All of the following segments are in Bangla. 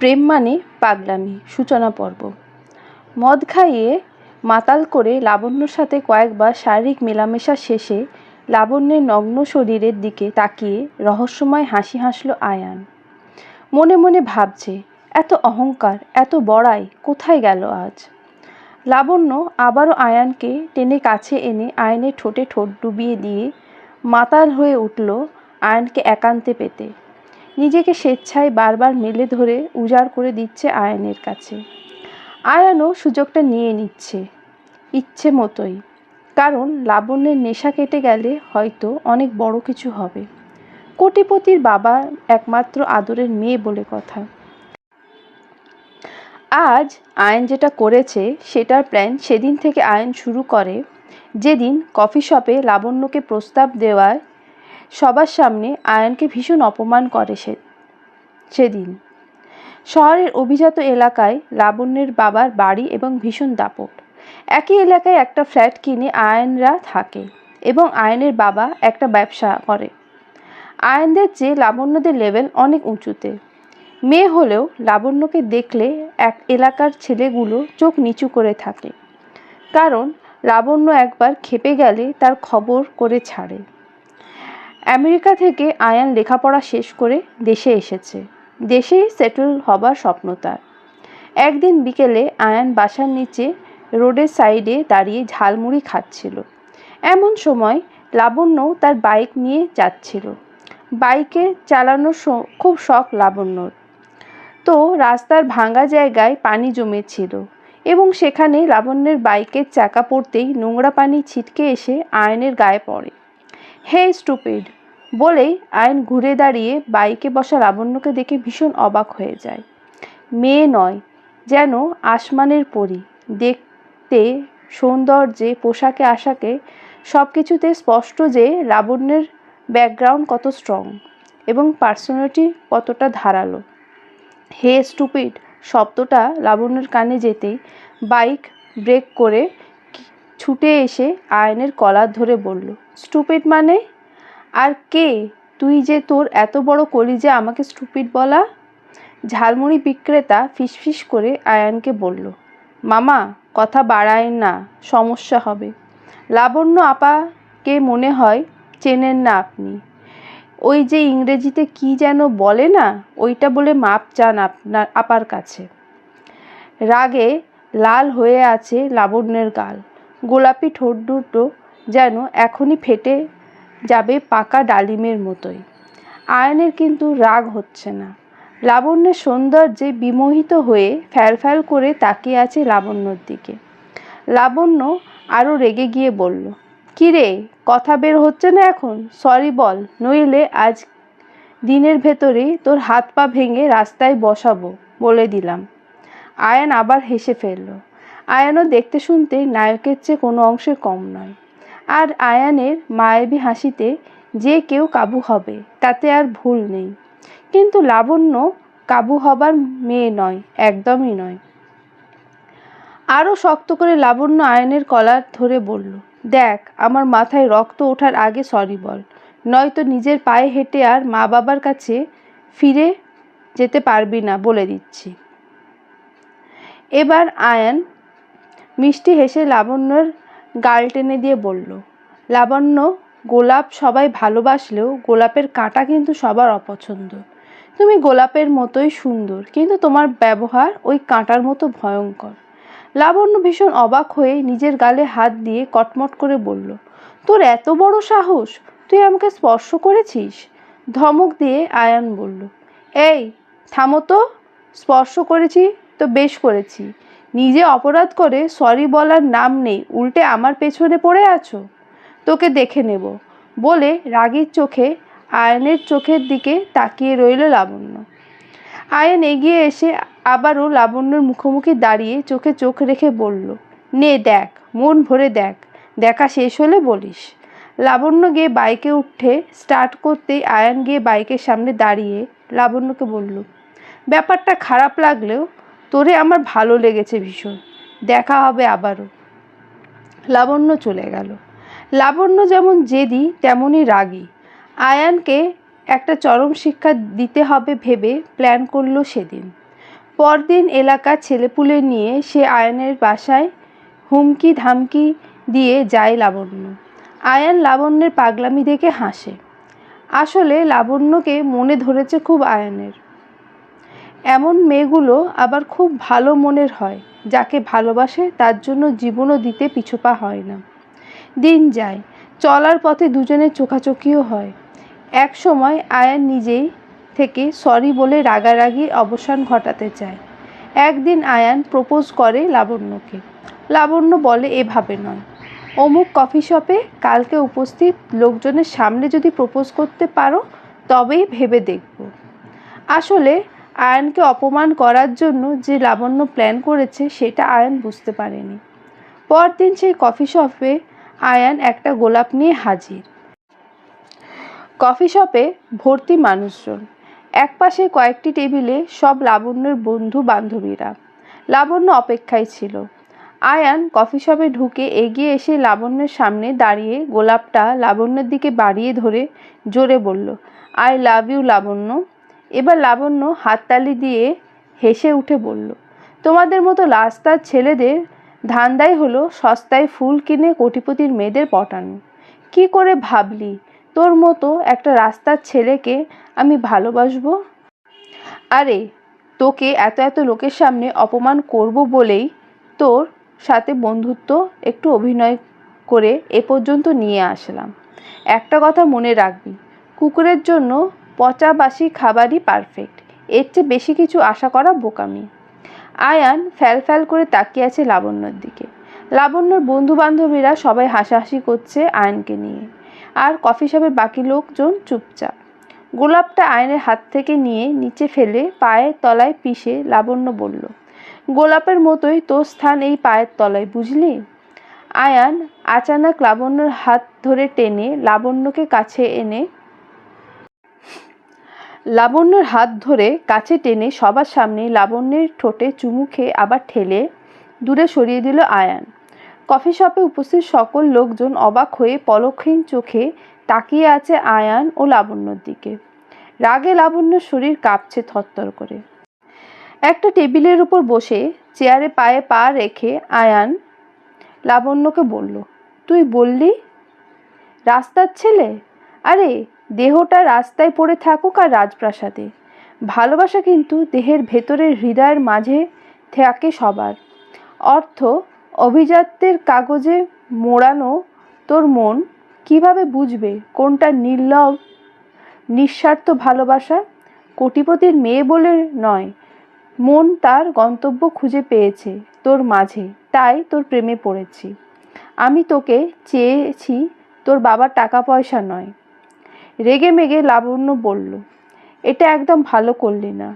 প্রেম মানে পাগলামি, সূচনা পর্ব। মদ খাইয়ে মাতাল করে লাবণ্যর সাথে কয়েকবার শারীরিক মেলামেশা শেষে লাবণ্যের নগ্ন শরীরের দিকে তাকিয়ে রহস্যময় হাসি হাসল আয়ান। মনে মনে ভাবছে, এত অহংকার, এত বড়াই, কোথায় গেল আজ? লাবণ্য আবারও আয়ানকে টেনে কাছে এনে আয়নের ঠোঁটে ঠোঁট ডুবিয়ে দিয়ে মাতাল হয়ে উঠল আয়নকে একান্তে পেতে। নিজেকে স্বেচ্ছায় বারবার মেলে ধরে উজাড় করে দিচ্ছে আয়নের কাছে। আয়ানও সুযোগটা নিয়ে নিচ্ছে, ইচ্ছে মতোই। কারণ লাবণ্যের নেশা কেটে গেলে হয়তো অনেক বড় কিছু হবে। কোটিপতির বাবা একমাত্র আদরের মেয়ে বলে কথা। আজ আয়ন যেটা করেছে, সেটার প্ল্যান সেদিন থেকে আয়ন শুরু করে। যেদিন কফি শপে লাবণ্যকে প্রস্তাব দেওয়ায় সবার সামনে আয়নকে ভীষণ অপমান করে সে, সেদিন। শহরের অভিজাত এলাকায় লাবণ্যের বাবার বাড়ি এবং ভীষণ দাপট। একই এলাকায় একটা ফ্ল্যাট কিনে আয়নরা থাকে এবং আয়নের বাবা একটা ব্যবসা করে। আয়নদের চেয়ে লাবণ্যদের লেভেল অনেক উঁচুতে। মেয়ে হলেও লাবণ্যকে দেখলে এক এলাকার ছেলেগুলো চোখ নিচু করে থাকে। কারণ লাবণ্য একবার খেপে গেলে তার খবর করে ছাড়ে। আমেরিকা থেকে আয়ান লেখাপড়া শেষ করে দেশে এসেছে। দেশেই সেটেল হবার স্বপ্ন তার। একদিন বিকেলে আয়ান বাসার নিচে রোডের সাইডে দাঁড়িয়ে ঝালমুড়ি খাচ্ছিল। এমন সময় লাবণ্য তার বাইক নিয়ে যাচ্ছিল। বাইকে চালানোর খুব শখ লাবণ্যর। তো রাস্তার ভাঙা জায়গায় পানি জমেছিল এবং সেখানে লাবণ্যের বাইকের চাকা পড়তেই নোংরা পানি ছিটকে এসে আয়নের গায়ে পড়ে। হে স্টুপিড বলেই আয়ন ঘুরে দাঁড়িয়ে বাইকে বসা লাবণ্যকে দেখে ভীষণ অবাক হয়ে যায়। মেয়ে নয়, যেন আসমানের পরী। দেখতে সৌন্দর্যে, পোশাকে, আশাকে সব কিছুতে স্পষ্ট যে লাবণ্যের ব্যাকগ্রাউন্ড কত স্ট্রং এবং পার্সোনালিটি কতটা ধারালো। হে স্টুপিড শব্দটা লাবণ্যের কানে যেতেই বাইক ব্রেক করে ছুটে এসে আয়নের কলার ধরে বলল স্টুপিড মানে? আর কে? তুই যে তোর এত বড় কলিজা আমাকে স্টুপিড বলা? ঝালমুড়ি বিক্রেতা ফিসফিস করে আয়ানকে বলল, মামা, কথা বাড়ায় না, সমস্যা হবে। লাবণ্য আপাকে মনে হয় চেনেন না আপনি। ওই যে ইংরেজিতে কি যেন বলে না, ওইটা বলে মাপ চান আপনার, আপার কাছে। রাগে লাল হয়ে আছে লাবণ্যের গাল। গোলাপি ঠোঁট দুটো যেন এখনই ফেটে যাবে পাকা ডালিমের মতোই। আয়নের কিন্তু রাগ হচ্ছে না। লাবণ্যের সৌন্দর্যে বিমোহিত হয়ে ফ্যাল করে তাকিয়ে আছে লাবণ্যর দিকে। লাবণ্য আরও রেগে গিয়ে বলল, কী রে, কথা বের হচ্ছে না এখন? সরি বল, নইলে আজ দিনের ভেতরে তোর হাত পা ভেঙে রাস্তায় বসাবো, বলে দিলাম। আয়ান আবার হেসে ফেলল। আয়ানও দেখতে শুনতে নায়কের চেয়ে কোনো অংশে কম নয়। আর আয়ানের মায়াবী হাসিতে যে কেউ কাবু হবে, তাতে আর ভুল নেই। কিন্তু লাবণ্য কাবু হবার মেয়ে নয়, একদমই নয়। আরও শক্ত করে লাবণ্য আয়নের কলার ধরে বলল, দেখ, আমার মাথায় রক্ত ওঠার আগে সরি বল। নয়তো নিজের পায়ে হেঁটে আর মা বাবার কাছে ফিরে যেতে পারবি না, বলে দিচ্ছি। এবার আয়ান মিষ্টি হেসে লাবণ্যর গাল টেনে দিয়ে বলল, লাবণ্য, গোলাপ সবাই ভালোবাসলেও গোলাপের কাঁটা কিন্তু সবার অপছন্দ। তুমি গোলাপের মতোই সুন্দর, কিন্তু তোমার ব্যবহার ওই কাঁটার মতো ভয়ঙ্কর। লাবণ্য ভীষণ অবাক হয়ে নিজের গালে হাত দিয়ে কটমট করে বলল, তোর এত বড় সাহস, তুই আমাকে স্পর্শ করেছিস? ধমক দিয়ে আয়ান বলল, এই, থামো তো, স্পর্শ করেছি তো বেশ করেছি। নিজে অপরাধ করে সরি বলার নাম নেই, উল্টে আমার পেছনে পড়ে আছো? তোকে দেখে নেব। বলে রাগীর চোখে, আয়নের চোখের দিকে তাকিয়ে রইল লাবণ্য। আয়ন এগিয়ে এসে আবারও লাবণ্যর মুখোমুখি দাঁড়িয়ে চোখে চোখ রেখে বলল, নে দেখ, মন ভরে দেখ, দেখা শেষ হলে বলিস। লাবণ্য গিয়ে বাইকে উঠে স্টার্ট করতেই আয়ান গিয়ে বাইকের সামনে দাঁড়িয়ে লাবণ্যকে বলল, ব্যাপারটা খারাপ লাগলেও তোরে আমার ভালো লেগেছে ভীষণ। দেখা হবে আবারও। লাবণ্য চলে গেল। লাবণ্য যেমন জেদি, তেমনই রাগী। আয়ানকে একটা চরম শিক্ষা দিতে হবে ভেবে প্ল্যান করল সেদিন। পরদিন এলাকার ছেলেপুলে নিয়ে সে আয়নের বাসায় হুমকি ধামকি দিয়ে যায় লাবণ্য। আয়ান লাবণ্যের পাগলামি দেখে হাসে। আসলে লাবণ্যকে মনে ধরেছে খুব আয়নের। এমন মেয়েগুলো আবার খুব ভালো মনের হয়, যাকে ভালোবাসে তার জন্য জীবনও দিতে পিছপা হয় না। দিন যায়, চলার পথে দুজনের চোখাচোখিও হয়। এক সময় আয়ান নিজেই থেকে সরি বলে রাগারাগির অবসান ঘটাতে চায়। একদিন আয়ান প্রপোজ করে লাবণ্যকে। লাবণ্য বলে, এভাবে নয়। অমুক কফি শপে কালকে উপস্থিত লোকজনের সামনে যদি প্রপোজ করতে পারো, তবেই ভেবে দেখব। আসলে আয়নকে অপমান করার জন্য যে লাবণ্য প্ল্যান করেছে, সেটা আয়ন বুঝতে পারেনি। পরদিন সেই কফি শপে আয়ান একটা গোলাপ নিয়ে হাজির। কফি শপে ভর্তি মানুষজন। একপাশে কয়েকটি টেবিলে সব লাবণ্যের বন্ধু বান্ধবীরা। লাবণ্য অপেক্ষায় ছিল। আয়ান কফি শপে ঢুকে এগিয়ে এসে লাবণ্যের সামনে দাঁড়িয়ে গোলাপটা লাবণ্যের দিকে বাড়িয়ে ধরে জোরে বলল আই লাভ ইউ লাবণ্য। এবার লাবণ্য হাততালি দিয়ে হেসে উঠে বলল, তোমাদের মতো রাস্তার ছেলেদের ধান্দাই হলো সস্তায় ফুল কিনে কোটিপতির মেয়েদের পটানো। কি করে ভাবলি? তোর মতো একটা রাস্তার ছেলেকে আমি ভালোবাসবো? আরে, তোকে এত এত লোকের সামনে অপমান করব বলেই তোর সাথে বন্ধুত্ব একটু অভিনয় করে এ পর্যন্ত নিয়ে আসলাম। একটা কথা মনে রাখবি, কুকুরের জন্য পচা বাসি খাবারই পারফেক্ট এর চেয়ে বেশি কিছু আশা করা বোকামি। আয়ান ফ্যাল ফ্যাল করে তাকিয়ে আছে লাবণ্যর দিকে। লাবণ্যর বন্ধু বান্ধবীরা সবাই হাসাহাসি করছে আয়নকে নিয়ে। আর কফি শপের বাকি লোকজন চুপচাপ। গোলাপটা আয়নের হাত থেকে নিয়ে নিচে ফেলে পায়ের তলায় পিষে লাবণ্য বলল, গোলাপের মতোই তোর স্থান এই পায়ের তলায়, বুঝলি? আয়ান আচানক লাবণ্যর হাত ধরে টেনে লাবণ্যকে কাছে এনে লাবণ্যর হাত ধরে কাছে টেনে সবার সামনে লাবণ্যের ঠোঁটে চুমু খেয়ে আবার ঠেলে দূরে সরিয়ে দিল আয়ান। কফি শপে উপস্থিত সকল লোকজন অবাক হয়ে পলকহীন চোখে তাকিয়ে আছে আয়ান ও লাবণ্যর দিকে। রাগে লাবণ্যর শরীর কাঁপছে থরথর করে। একটা টেবিলের উপর বসে চেয়ারে পায়ে পা রেখে আয়ান লাবণ্যকে বলল, তুই বললি? রাস্তার ছেলে? আরে দেহটা রাস্তায় পড়ে থাকুক আর রাজপ্রাসাদে। ভালোবাসা কিন্তু দেহের ভেতরের হৃদয়ের মাঝে থাকে সবার। অর্থ, অভিজাত্যের কাগজে মোড়ানো তোর মন কীভাবে বুঝবে কোনটা নির্লভ নিঃস্বার্থ ভালোবাসা? কোটিপতির মেয়ে বলে নয়, মন তার গন্তব্য খুঁজে পেয়েছে তোর মাঝে, তাই তোর প্রেমে পড়েছি। আমি তোকে চেয়েছি তোর বাবার টাকা পয়সা নয়। রেগে মেগে লাবণ্য বলল, এটা একদম ভালো করলি না।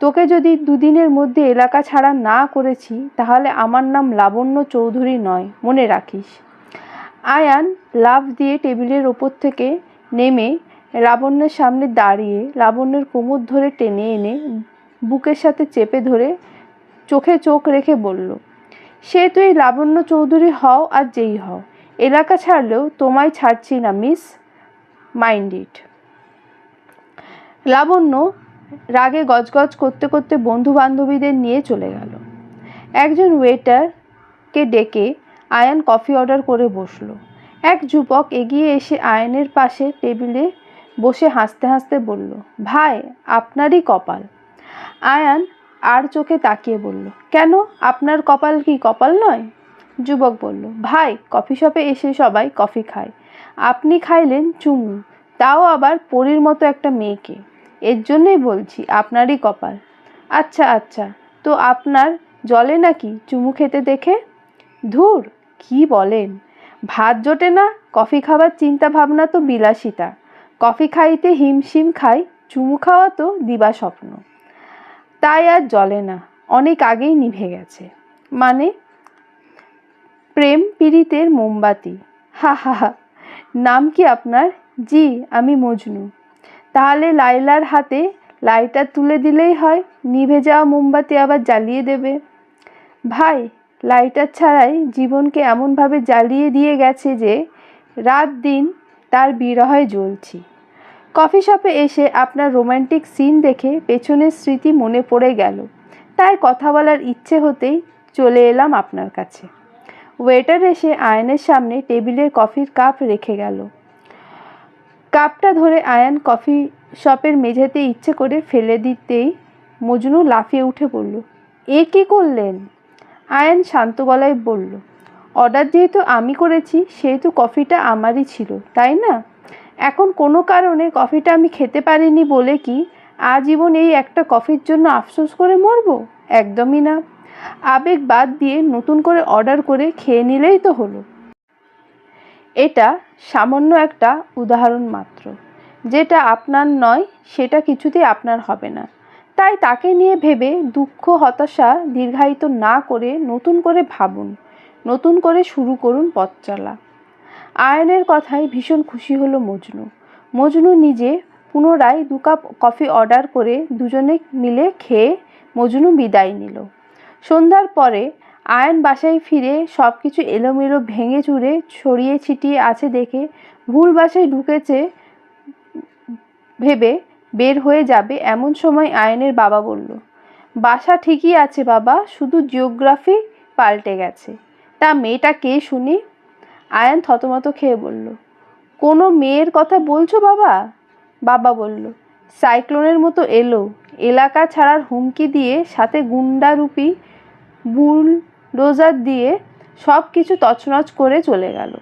তোকে যদি দুদিনের মধ্যে এলাকা ছাড়া না করেছি, তাহলে আমার নাম লাবণ্য চৌধুরী নয়, মনে রাখিস। আয়ান লাভ দিয়ে টেবিলের ওপর থেকে নেমে লাবণ্যের সামনে দাঁড়িয়ে লাবণ্যের কোমর ধরে টেনে এনে বুকের সাথে চেপে ধরে চোখে চোখ রেখে বলল, সে তুই লাবণ্য চৌধুরী হও আর যেই হও। এলাকা ছাড়লেও তোমায় ছাড়ছি না, মিস। Mind it. লাবণ্য রাগে গজগজ করতে করতে বন্ধু বান্ধবীদের নিয়ে চলে গেল। একজন ওয়েটারকে ডেকে আয়ান কফি অর্ডার করে বসল। এক যুবক এগিয়ে এসে আয়নের পাশে টেবিলে বসে হাসতে হাসতে বলল, ভাই, আপনারই কপাল। আয়ান আর চোখে তাকিয়ে বলল, কেন? আপনার কপাল কি কপাল নয়? যুবক বলল, ভাই কফি শপে এসে সবাই কফি খায়। আপনি খাইলেন চুমু, তাও আবার পরীর মতো একটা মেয়েকে। এর জন্যই বলছি, আপনারই কপাল। আচ্ছা আচ্ছা তো আপনার জলে নাকি চুমু খেতে দেখে? ধুর, কি বলেন? ভাত জোটে না, কফি খাবার চিন্তা ভাবনা তো বিলাসিতা। কফি খাইতে হিমশিম খাই, চুমু খাওয়া তো দিবা স্বপ্ন। তাই আর জলে না, অনেক আগেই নিভে গেছে। মানে প্রেম পীড়িতের মোমবাতি। হা হা হা। নাম কি আপনার? জি, আমি মজনু। তাহলে লাইলার হাতে লাইটার তুলে দিলেই হয়, নিভে যাওয়া মোমবাতি আবার জ্বালিয়ে দেবে। ভাই, লাইটার ছাড়াই জীবনকে এমনভাবে জ্বালিয়ে দিয়ে গেছে যে রাত দিন তার বিরহে জ্বলছি। কফি শপে এসে আপনার রোমান্টিক সিন দেখে পেছনের স্মৃতি মনে পড়ে গেল। তাই কথা বলার ইচ্ছে হতেই চলে এলাম আপনার কাছে। ওয়েটার এসে আয়নের সামনে টেবিলের কফির কাপ রেখে গেল। কাপটা ধরে আয়ান কফি শপের মেঝেতে ইচ্ছে করে ফেলে দিতেই মজনু লাফিয়ে উঠে বলল এ কী করলেন? আয়ান শান্ত গলায় বলল, অর্ডার যেহেতু আমি করেছি, সেহেতু কফিটা আমারই ছিল, তাই না? এখন কোনো কারণে কফিটা আমি খেতে পারিনি বলে কি আজীবন এই একটা কফির জন্য আফসোস করে মরবো? একদমই না। আবেগ বাদ দিয়ে নতুন করে অর্ডার করে খেয়ে নিলেই তো হলো। এটা সামান্য একটা উদাহরণ মাত্র। যেটা আপনার নয়, সেটা কিছুতেই আপনার হবে না। তাই তাকে নিয়ে ভেবে দুঃখ, হতাশা দীর্ঘায়িত না করে নতুন করে ভাবুন। নতুন করে শুরু করুন পথ চলা। আয়নের কথায় ভীষণ খুশি হলো মজনু। মজনু নিজে পুনরায় দু কাপ কফি অর্ডার করে দুজনে মিলে খেয়ে মজনু বিদায় নিল। সন্ধ্যার পরে আয়ন বাসায় ফিরে সব কিছু এলোমেলো ভেঙে চুরে ছড়িয়ে ছিটিয়ে আছে দেখে ভুল বাসায় ঢুকেছে ভেবে বের হয়ে যাবে এমন সময় আয়নের বাবা বলল, বাসা ঠিকই আছে বাবা, শুধু জিওগ্রাফি পাল্টে গেছে। তা মেয়েটা কে শুনি? আয়ন থতমত খেয়ে বলল, কোনো মেয়ের কথা বলছো বাবা? বাবা বলল, সাইক্লোনের মতো এলো, এলাকা ছাড়ার হুমকি দিয়ে সাথে গুন্ডারূপী বুলডোজার দিয়ে সব কিছু তছনছ করে চলে গেল।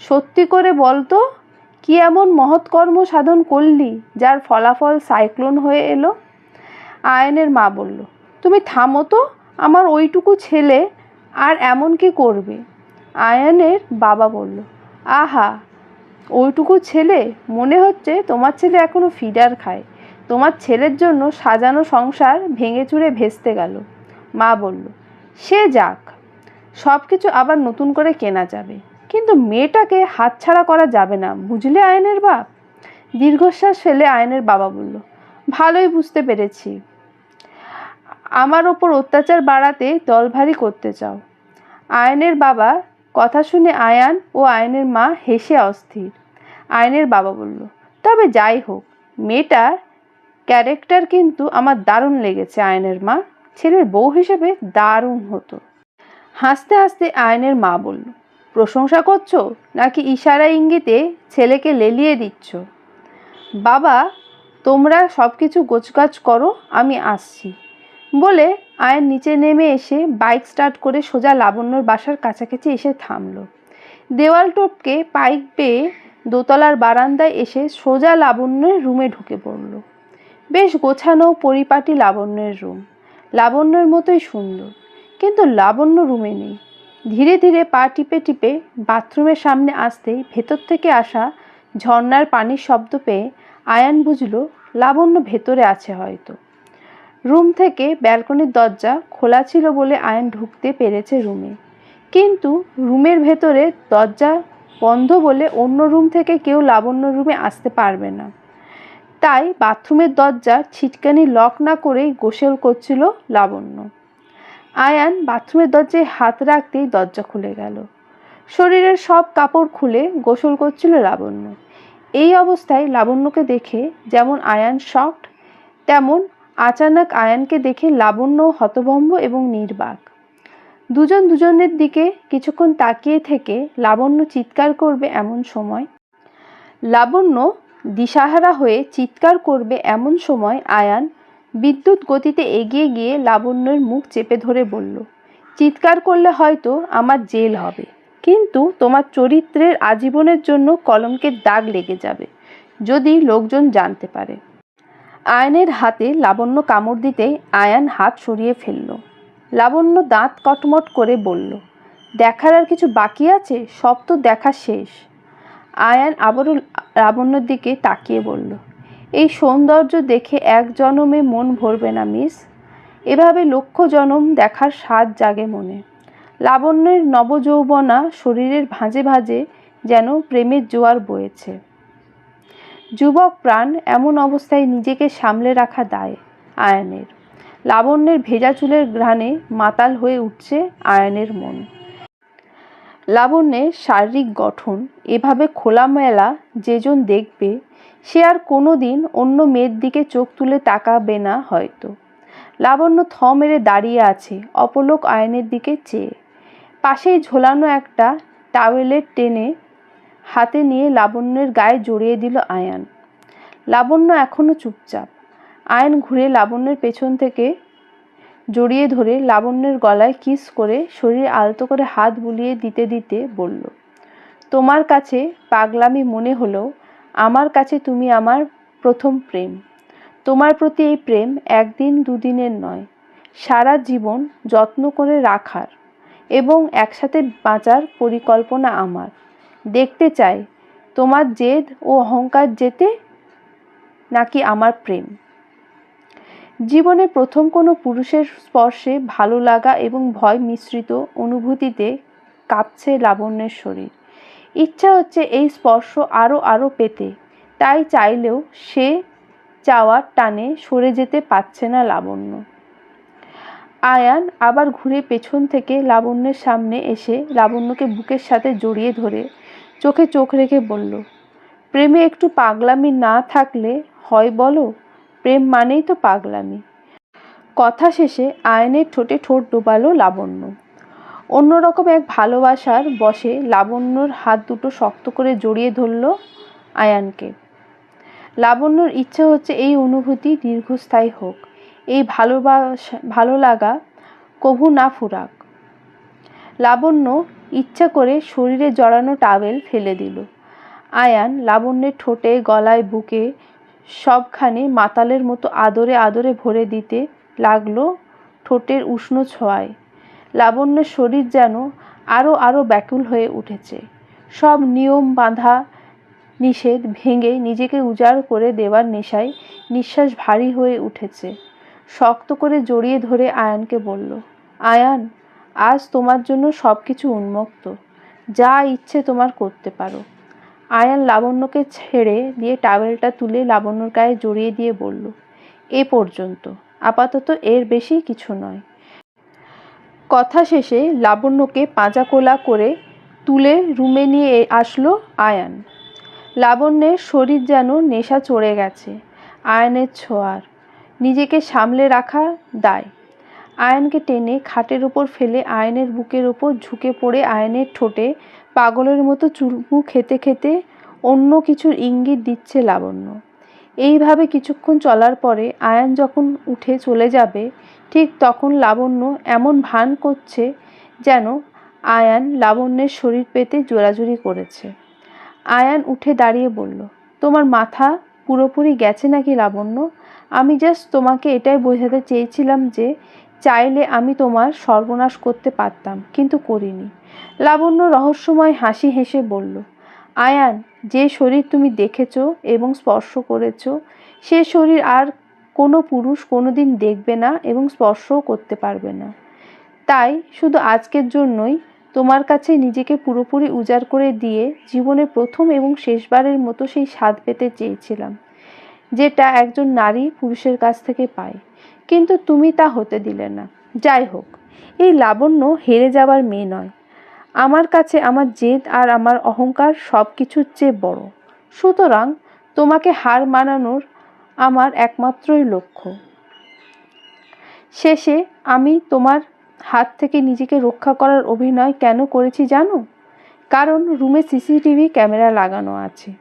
সত্যি করে বলতো, কি এমন মহৎ কর্ম সাধন করলি, যার ফলাফল সাইক্লোন হয়ে এলো? আয়নের মা বলল, তুমি থামো তো, আমার ওইটুকু ছেলে আর এমন কি করবে? আয়নের বাবা বলল, আহা, ওইটুকু ছেলে? মনে হচ্ছে তোমার ছেলে এখনও ফিডার খায়। তোমার ছেলের জন্য সাজানো সংসার ভেঙে চুরে ভেস্তে গেল। মা বলল সে যাক সব কিছু আবার নতুন করে কেনা যাবে। কিন্তু মেয়েটাকে হাতছাড়া করা যাবে না, বুঝলে আয়নের বাপ? দীর্ঘশ্বাস ফেলে আয়নের বাবা বলল, ভালোই বুঝতে পেরেছি। আমার ওপর অত্যাচার বাড়াতে দলভারী করতে চাও। আয়নের বাবা কথা শুনে আয়ান ও আয়নের মা হেসে অস্থির। আয়নের বাবা বলল, তবে যাই হোক, মেয়েটার ক্যারেক্টার কিন্তু আমার দারুণ লেগেছে, আয়নের মা। ছেলের বউ হিসেবে দারুণ হতো। হাসতে হাসতে আয়নের মা বলল, প্রশংসা করছ? নাকি ইশারা ইঙ্গিতে ছেলেকে লেলিয়ে দিচ্ছ? বাবা, তোমরা সব কিছু গোছগাছ করো, আমি আসছি। বলে আয়ের নিচে নেমে এসে বাইক স্টার্ট করে সোজা লাবণ্যর বাসার কাছাকাছি এসে থামল। দেওয়াল টোপকে পাইক পেয়ে দোতলার বারান্দায় এসে সোজা লাবণ্যের রুমে ঢুকে পড়ল। বেশ গোছানো, পরিপাটি লাবণ্যের রুম। লাবণ্যের মতোই সুন্দর। কিন্তু লাবণ্য রুমে নেই। ধীরে ধীরে পা টিপে টিপে বাথরুমের সামনে আসতেই ভেতর থেকে আসা ঝর্নার পানির শব্দ পেয়ে আয়ান বুঝল লাবণ্য ভেতরে আছে হয়তো। রুম থেকে ব্যালকনির দরজা খোলা ছিল বলে আয়ন ঢুকতে পেরেছে রুমে। কিন্তু রুমের ভেতরে দরজা বন্ধ বলে অন্য রুম থেকে কেউ লাবণ্য রুমে আসতে পারবে না। তাই বাথরুমের দরজা ছিটকানি লক না করেই গোসল করছিল লাবণ্য। আয়ান বাথরুমের দরজায় হাত রাখতেই দরজা খুলে গেল। শরীরের সব কাপড় খুলে গোসল করছিল লাবণ্য। এই অবস্থায় লাবণ্যকে দেখে যেমন আয়ান শকড তেমন আচানক আয়ানকে দেখে লাবণ্য হতভম্ব এবং নির্বাক। দুজন দুজনের দিকে কিছুক্ষণ তাকিয়ে থেকে লাবণ্য চিৎকার করবে এমন সময়, লাবণ্য দিশাহারা হয়ে চিৎকার করবে এমন সময় আয়ান বিদ্যুৎ গতিতে এগিয়ে গিয়ে লাবণ্যের মুখ চেপে ধরে বলল, চিৎকার করলে হয়তো আমার জেল হবে। কিন্তু তোমার চরিত্রের আজীবনের জন্য কলঙ্কের দাগ লেগে যাবে, যদি লোকজন জানতে পারে। আয়নের হাতে লাবণ্য কামড় দিতেই আয়ান হাত সরিয়ে ফেলল। লাবণ্য দাঁত কটমট করে বলল, দেখার আর কিছু বাকি আছে? সব তো দেখা শেষ। আয়ান আবারও লাবণ্যর দিকে তাকিয়ে বলল, এই সৌন্দর্য দেখে এক জনমে মন ভরবে না, মিস। এভাবে লক্ষ জনম দেখার স্বাদ জাগে মনে। লাবণ্যের নবযৌবনা শরীরের ভাঁজে ভাঁজে যেন প্রেমের জোয়ার বয়েছে। যুবক প্রাণ এমন অবস্থায় নিজেকে সামলে রাখা দায় আয়নের। লাবণ্যের ভেজা চুলের ঘ্রাণে মাতাল হয়ে উঠছে আয়নের মন। লাবণ্যের শারীরিক গঠন, এভাবে খোলামেলা যেজন দেখবে, সে আর কোনো দিন অন্য মেয়ের দিকে চোখ তুলে তাকাবে না হয়তো। লাবণ্য থ মেরে দাঁড়িয়ে আছে অপলোক আয়নের দিকে চেয়ে। পাশেই ঝোলানো একটা টাওয়েলের টেনে হাতে নিয়ে লাবণ্যের গায়ে জড়িয়ে দিল আয়ান। লাবণ্য এখনও চুপচাপ। আয়ন ঘুরে লাবণ্যের পেছন থেকে জড়িয়ে ধরে লাবণ্যের গলায় কিস করে শরীর আলতো করে হাত বুলিয়ে দিতে দিতে বলল, তোমার কাছে পাগলামি মনে হলো, আমার কাছে তুমি আমার প্রথম প্রেম। তোমার প্রতি এই প্রেম একদিন দুদিনের নয়, সারা জীবন যত্ন করে রাখার এবং একসাথে বাঁচার পরিকল্পনা আমার। দেখতে চাই তোমার জেদ ও অহংকার যেতে নাকি আমার প্রেম? জীবনে প্রথম কোনো পুরুষের স্পর্শে ভালো লাগা এবং ভয় মিশ্রিত অনুভূতিতে কাঁপছে লাবণ্যের শরীর। ইচ্ছা হচ্ছে এই স্পর্শ আরও আরও পেতে। তাই চাইলেও সে চাওয়ার টানে সরে যেতে পারছে না লাবণ্য। আয়ান আবার ঘুরে পেছন থেকে লাবণ্যের সামনে এসে লাবণ্যকে বুকের সাথে জড়িয়ে ধরে চোখে চোখ রেখে বলল, প্রেমে একটু পাগলামি না থাকলে হয় বলো? প্রেম মানেই তো পাগলামি। কথা শেষে আয়নের ঠোঁটে ঠোঁট ডোবালো লাবণ্য। অন্যরকম এক ভালোবাসার বসে লাবণ্যর হাত দুটো শক্ত করে জড়িয়ে ধরল আয়ানকে। লাবণ্যর ইচ্ছে হচ্ছে এই অনুভূতি দীর্ঘস্থায়ী হোক, এই ভালোবাসা ভালো লাগা কভু না ফুরাক। লাবণ্য ইচ্ছা করে শরীরে জড়ানো টাওয়েল ফেলে দিল। আয়ান লাবণ্যের ঠোঁটে, গলায়, বুকে সবখানে মাতালের মতো আদরে আদরে ভরে দিতে লাগল ঠোঁটের উষ্ণ ছোঁয়ায়। লাবণ্যের শরীর যেন আরও আরও ব্যাকুল হয়ে উঠেছে। সব নিয়ম বাঁধা নিষেধ ভেঙে নিজেকে উজাড় করে দেওয়ার নেশায় নিঃশ্বাস ভারী হয়ে উঠেছে। শক্ত করে জড়িয়ে ধরে আয়ানকে বলল, আয়ান, আজ তোমার জন্য সব কিছু উন্মুক্ত। যা ইচ্ছে তোমার করতে পারো। আয়ান লাবণ্যকে ছেড়ে দিয়ে টাওয়েলটা তুলে লাবণ্যর গায়ে জড়িয়ে দিয়ে বলল, এ পর্যন্ত। আপাতত এর বেশি কিছু নয়। কথা শেষে লাবণ্যকে পাঁজাকোলা করে তুলে রুমে নিয়ে আসলো আয়ান। লাবণ্যের শরীর যেন নেশা চড়ে গেছে। আয়নের ছোঁয়ার, নিজেকে সামলে রাখা দায়। আয়নকে টেনে খাটের উপর ফেলে আয়নের বুকের ওপর ঝুঁকে পড়ে আয়নের ঠোঁটে পাগলের মতো চুলমু খেতে খেতে অন্য কিছুর ইঙ্গিত দিচ্ছে লাবণ্য। এইভাবে কিছুক্ষণ চলার পরে আয়ান যখন উঠে চলে যাবে, ঠিক তখন লাবণ্য এমন ভান করছে যেন আয়ান লাবণ্যের শরীর পেতে জোরাজুরি করেছে। আয়ান উঠে দাঁড়িয়ে বলল, তোমার মাথা পুরোপুরি গেছে নাকি লাবণ্য? আমি জাস্ট তোমাকে এটাই বোঝাতে চেয়েছিলাম যে চাইলে আমি তোমার সর্বনাশ করতে পারতাম, কিন্তু করিনি। লাবণ্য রহস্যময় হাসি হেসে বলল, আয়ান, যে শরীর তুমি দেখেছ এবং স্পর্শ করেছ, সে শরীর আর কোনো পুরুষ কোনো দিন দেখবে না এবং স্পর্শও করতে পারবে না। তাই শুধু আজকের জন্যই তোমার কাছে নিজেকে পুরোপুরি উজাড় করে দিয়ে জীবনে প্রথম এবং শেষবারের মতো সেই স্বাদ পেতে চেয়েছিলাম, যেটা একজন নারী পুরুষের কাছ থেকে পায়। কিন্তু তুমি তা হতে দিলে না। যাই হোক, এই লাবণ্য হেরে যাবার মেয়ে নয়। আমার কাছে আমার জেদ আর আমার অহংকার সব কিছুর চেয়ে বড়। সুতরাং তোমাকে হার মানানোর আমার একমাত্রই লক্ষ্য। শেষে আমি তোমার হাত থেকে নিজেকে রক্ষা করার অভিনয় কেন করেছি জানো? কারণ রুমে সিসিটিভি ক্যামেরা লাগানো আছে।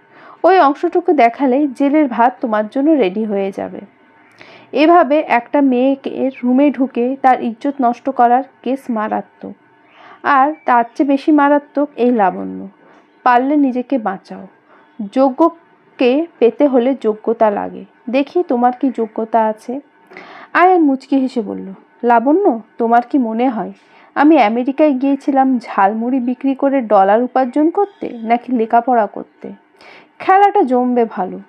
ওই অংশটুকু দেখালে জেলের ভাত তোমার জন্য রেডি হয়ে যাবে। এভাবে একটা মেয়েকে রুমে ঢুকে তার ইজ্জত নষ্ট করার কেস মারাত্মক। আর তার চেয়ে বেশি মারাত্মক এই লাবণ্য। পারলে নিজেকে বাঁচাও। যোগ্যকে পেতে হলে যোগ্যতা লাগে। দেখি তোমার কি যোগ্যতা আছে। আয়ান মুচকি হেসে বলল, লাবণ্য, তোমার কি মনে হয়? আমি আমেরিকায় গিয়েছিলাম ঝালমুড়ি বিক্রি করে ডলার উপার্জন করতে নাকি লেখাপড়া করতে? খেলাটা জমবে ভালো।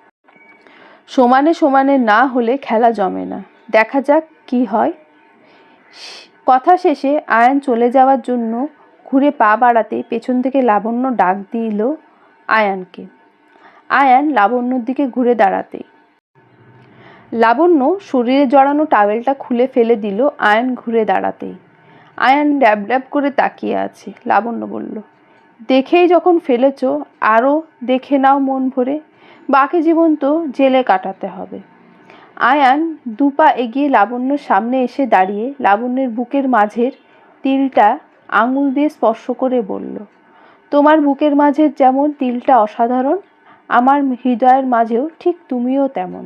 সমানে সমানে না হলে খেলা জমে না। দেখা যাক কি হয়। কথা শেষে আয়ান চলে যাওয়ার জন্য ঘুরে পা বাড়াতে পেছন থেকে লাবণ্য ডাক দিল আয়ানকে। আয়ান লাবণ্যর দিকে ঘুরে দাঁড়াতে লাবণ্য শরীরে জড়ানো টাওয়েলটা খুলে ফেলে দিল আয়ান ঘুরে দাঁড়াতেই। আয়ান ড্যাব ড্যাব করে তাকিয়ে আছে। লাবণ্য বলল, দেখেই যখন ফেলেছ আরও দেখে নাও মন ভরে। বাকি জীবন তো জেলে কাটাতে হবে। আয়ান দুপা এগিয়ে লাবণ্যর সামনে এসে দাঁড়িয়ে লাবণ্যের বুকের মাঝের তিলটা আঙুল দিয়ে স্পর্শ করে বলল, তোমার বুকের মাঝের যেমন তিলটা অসাধারণ, আমার হৃদয়ের মাঝেও ঠিক তুমিও তেমন।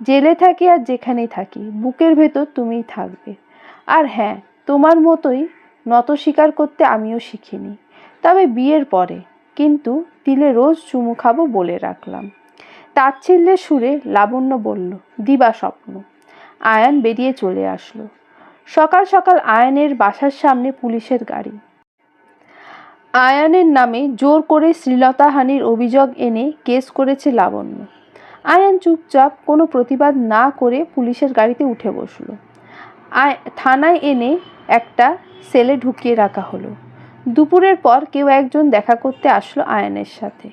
জেলে থাকি আর যেখানেই থাকি, বুকের ভেতর তুমিই থাকবে। আর হ্যাঁ তোমার মতোই নত স্বীকার করতে আমিও শিখিনি। তবে বিয়ের পরে কিন্তু তিলে রোজ চুমু খাব বলে রাখলাম। তাচ্ছিল্যের সুরে লাবণ্য বলল, দিবা স্বপ্ন। আয়ান বেরিয়ে চলে আসলো। সকাল সকাল আয়ানের বাসার সামনে পুলিশের গাড়ি। আয়ানের নামে জোর করে শ্লীলতাহানির অভিযোগ এনে কেস করেছে লাবণ্য। আয়ান চুপচাপ কোনো প্রতিবাদ না করে পুলিশের গাড়িতে উঠে বসল। আয় থানায় এনে একটা সেলে ঢুকিয়ে রাখা হলো। দুপুরের পর কেউ একজন দেখা করতে আসলো আয়নের সাথে।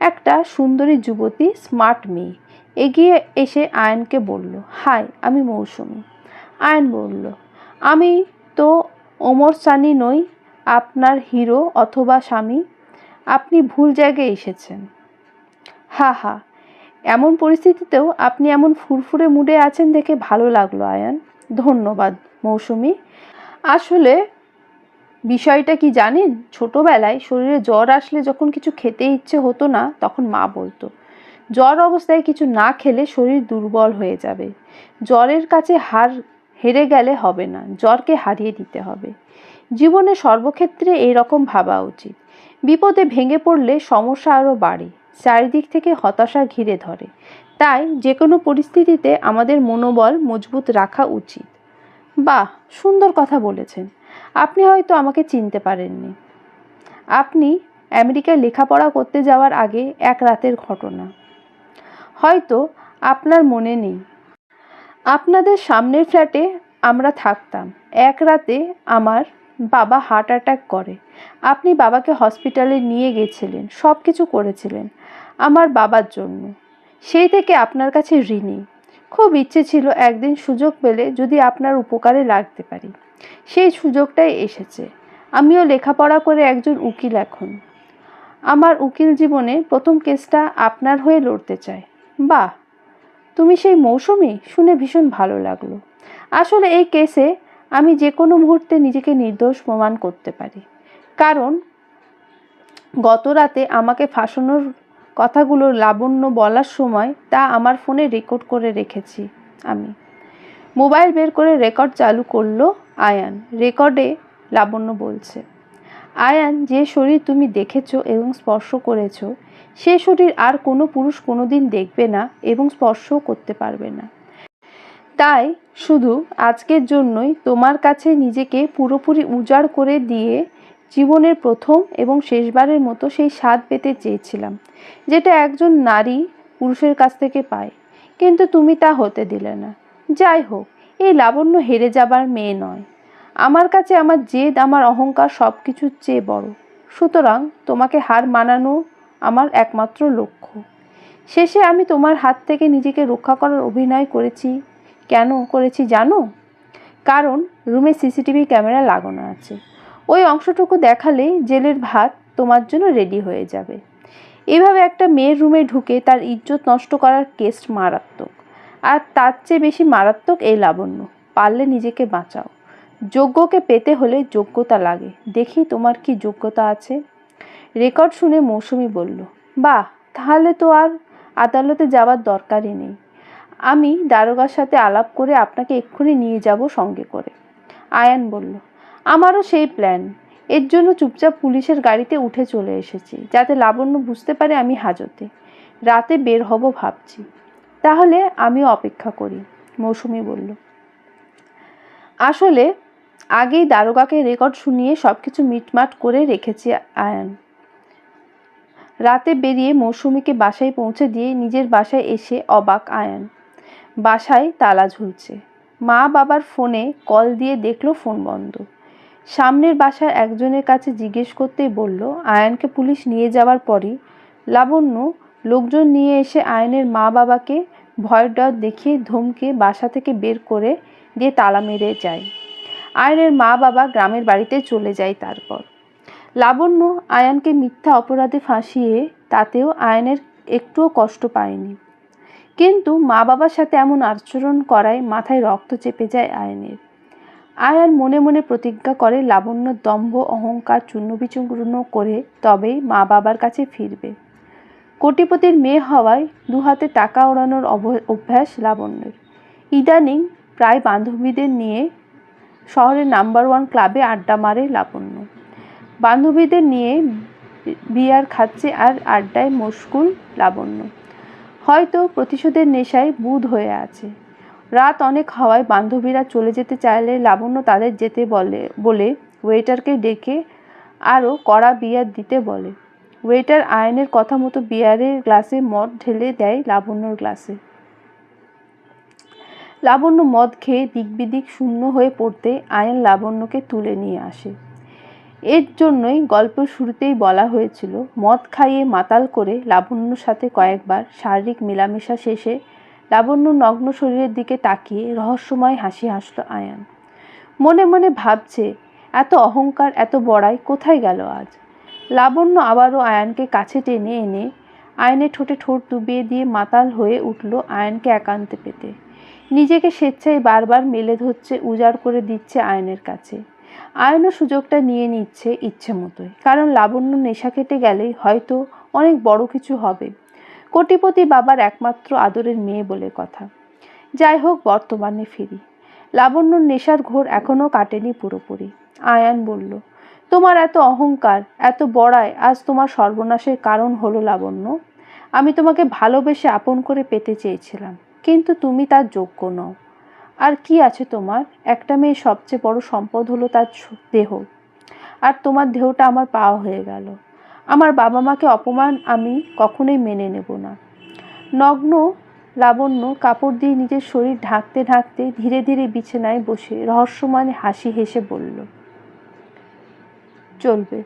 একটা সুন্দরী যুবতী, স্মার্ট মেয়ে। এগিয়ে এসে আয়নকে বলল, হাই, আমি মৌসুমি। আয়ন বলল, আমি তো ওমর সানি নই, আপনার হিরো অথবা স্বামী। আপনি ভুল জায়গায় এসেছেন। হা হা, এমন পরিস্থিতিতেও আপনি এমন ফুরফুরে মুডে আছেন দেখে ভালো লাগল আয়ান। ধন্যবাদ মৌসুমি। আসলে বিষয়টা কি জানেন? ছোটবেলায় শরীরে জ্বর আসলে যখন কিছু খেতে ইচ্ছে হতো না, তখন মা বলতো, জ্বর অবস্থায় কিছু না খেলে শরীর দুর্বল হয়ে যাবে। জ্বরের কাছে হার হেরে গেলে হবে না, জ্বরকে হারিয়ে দিতে হবে। জীবনে সর্বক্ষেত্রে এই রকম ভাবা উচিত। বিপদে ভেঙে পড়লে সমস্যা আরও বাড়ে, চারিদিক থেকে হতাশা ঘিরে ধরে। তাই যে কোনো পরিস্থিতিতে আমাদের মনোবল মজবুত রাখা উচিত। বাহ, সুন্দর কথা বলেছেন। আপনি হয়তো আমাকে চিনতে পারেননি। আপনি আমেরিকায় লেখাপড়া করতে যাওয়ার আগে এক রাতের ঘটনা। হয়তো আপনার মনে নেই। আপনাদের সামনের ফ্ল্যাটে আমরা থাকতাম। এক রাতে আমার বাবা হার্ট অ্যাটাক করে। আপনি বাবাকে হসপিটালে নিয়ে গেছিলেন সব কিছু করেছিলেন আমার বাবার জন্য। সেই থেকে আপনার কাছে ঋণী। খুব ইচ্ছে ছিল একদিন সুযোগ পেলে যদি আপনার উপকারে লাগতে পারি। সেই সুযোগটাই এসেছে। আমিও লেখাপড়া করে একজন উকিল এখন। আমার উকিল জীবনে প্রথম কেসটা আপনার হয়ে লড়তে চাই বাহ! তুমি সেই মৌসুমি শুনে ভীষণ ভালো লাগল। আসলে এই কেসে আমি যে কোনো মুহূর্তে নিজেকে নির্দোষ প্রমাণ করতে পারি। কারণ গত রাতে আমাকে ফাঁসানোর কথাগুলো লাবণ্য বলার সময় তা আমার ফোনে রেকর্ড করে রেখেছি আমি। মোবাইল বের করে রেকর্ড চালু করল আয়ান। রেকর্ডে লাবণ্য বলছে, আয়ান, যে শরীর তুমি দেখেছ এবং স্পর্শ করেছ, সে শরীর আর কোনো পুরুষ কোনো দিন দেখবে না এবং স্পর্শও করতে পারবে না। তাই শুধু আজকের জন্যই তোমার কাছে নিজেকে পুরোপুরি উজাড় করে দিয়ে জীবনের প্রথম এবং শেষবারের মতো সেই স্বাদ পেতে চেয়েছিলাম, যেটা একজন নারী পুরুষের কাছ থেকে পায়। কিন্তু তুমি তা হতে দিলে না। যাই হোক, এই লাবণ্য হেরে যাবার মেয়ে নয়। আমার কাছে আমার জেদ, আমার অহংকার সব কিছুর চেয়ে বড়। সুতরাং তোমাকে হার মানানো আমার একমাত্র লক্ষ্য। শেষে আমি তোমার হাত থেকে নিজেকে রক্ষা করার অভিনয় করেছি। কেন করেছি জানো? কারণ রুমে সিসিটিভি ক্যামেরা লাগানো আছে। ওই অংশটুকু দেখালেই জেলের ভাত তোমার জন্য রেডি হয়ে যাবে। এভাবে একটা মেয়ের রুমে ঢুকে তার ইজ্জত নষ্ট করার কেস মারাত্মক। আর তার চেয়ে বেশি মারাত্মক এই লাবণ্য। পারলে নিজেকে বাঁচাও। যোগ্যকে পেতে হলে যোগ্যতা লাগে। দেখি তোমার কি যোগ্যতা আছে? রেকর্ড শুনে মৌসুমি বলল, বাহ, তাহলে তো আর আদালতে যাওয়ার দরকারই নেই। আমি দারোগার সাথে আলাপ করে আপনাকে এক্ষুনি নিয়ে যাব সঙ্গে করে। আয়ান বলল, আমারও সেই প্ল্যান। এর জন্য চুপচাপ পুলিশের গাড়িতে উঠে চলে এসেছি, যাতে লাবণ্য বুঝতে পারে আমি হাজতে। রাতে বের হব ভাবছি। তাহলে আমিও অপেক্ষা করি, মৌসুমি বলল। আসলে আগেই দারোগাকে রেকর্ড শুনিয়ে সব কিছু মিটমাট করে রেখেছি আয়ান। রাতে বেরিয়ে মৌসুমিকে বাসায় পৌঁছে দিয়ে নিজের বাসায় এসে অবাক আয়ান। বাসায় তালা ঝুলছে। মা বাবার ফোনে কল দিয়ে দেখল ফোন বন্ধ। সামনের বাসার একজনের কাছে জিজ্ঞেস করতেই বলল, আয়ানকে পুলিশ নিয়ে যাওয়ার পরই? লাবণ্য, লোকজন নিয়ে এসে আয়নের মা বাবাকে ভয় ডর দেখিয়ে ধমকে বাসা থেকে বের করে দিয়ে তালা মেরে যায়। আয়নের মা বাবা গ্রামের বাড়িতে চলে যায় তারপর। লাবণ্য আয়ানকে মিথ্যা অপরাধে ফাঁসিয়ে তাতেও আয়নের একটুও কষ্ট পায়নি। কিন্তু মা বাবার সাথে এমন আচরণ করায় মাথায় রক্ত চেপে যায় আয়নের। আয়ান মনে মনে প্রতিজ্ঞা করে লাবণ্য দম্ভ, অহংকার, চূর্ণবিচূর্ণ করে তবেই মা বাবার কাছে ফিরবে। কোটিপতির মেয়ে হওয়ায় দু হাতে টাকা ওড়ানোর অভ্যাস লাবণ্যের। ইদানিং প্রায় বান্ধবীদের নিয়ে শহরের নাম্বার ওয়ান ক্লাবে আড্ডা মারে লাবণ্য। বান্ধবীদের নিয়ে বিয়ার খাচ্ছে আর আড্ডায় মশগুল লাবণ্য। হয়তো প্রতিশোধের নেশায় বুধ হয়ে আছে। রাত অনেক হওয়ায় বান্ধবীরা চলে যেতে চাইলে লাবণ্য তাদের যেতে বলে বলে ওয়েটারকে ডেকে আরও কড়া বিয়ার দিতে বলে। ওয়েটার আয়নের কথা মতো বিয়ারের গ্লাসে মদ ঢেলে দেয় লাবণ্যর গ্লাসে। লাবণ্য মদ খেয়ে দিকবিদিক শূন্য হয়ে পড়তে আয়ন লাবণ্যকে তুলে নিয়ে আসে। এর জন্যই গল্প শুরুতেই বলা হয়েছিল, মদ খাইয়ে মাতাল করে লাবণ্যর সাথে কয়েকবার শারীরিক মেলামেশা শেষে লাবণ্য নগ্ন শরীরের দিকে তাকিয়ে রহস্যময় হাসি হাসল আয়ান। মনে মনে ভাবছে, এত অহংকার, এত বড়াই কোথায় গেল আজ? লাবণ্য আবারও আয়ানকে কাছে টেনে এনে আয়নের ঠোঁটে ঠোঁট ডুবিয়ে দিয়ে মাতাল হয়ে উঠল আয়নকে একান্তে পেতে। নিজেকে স্বেচ্ছায় বারবার মেলে ধরছে, উজাড় করে দিচ্ছে আয়নের কাছে। আয়নও সুযোগটা নিয়ে নিচ্ছে ইচ্ছে মতোই, কারণ লাবণ্য নেশা কেটে গেলেই হয়তো অনেক বড় কিছু হবে। কোটিপতি বাবার একমাত্র আদরের মেয়ে বলে কথা। যাই হোক, বর্তমানে ফিরি। লাবণ্যর নেশার ঘোর এখনও কাটেনি পুরোপুরি। আয়ান বলল তোমার এত অহংকার, এত বড়ায় আজ তোমার সর্বনাশের কারণ হলো লাবণ্য। আমি তোমাকে ভালোবেসে আপন করে পেতে চেয়েছিলাম, কিন্তু তুমি তার যোগ্য নও। আর কি আছে তোমার? একটা মেয়ে সবচেয়ে বড় সম্পদ হলো তার দেহ। আর তোমার দেহটা আমার পাওয়া হয়ে গেল। আমার বাবা মাকে অপমান আমি কখনোই মেনে নেব না। নগ্ন লাবণ্য কাপড় দিয়ে নিজের শরীর ঢাকতে ঢাকতে ধীরে ধীরে বিছানায় বসে রহস্যময় হাসি হেসে বলল চলবে।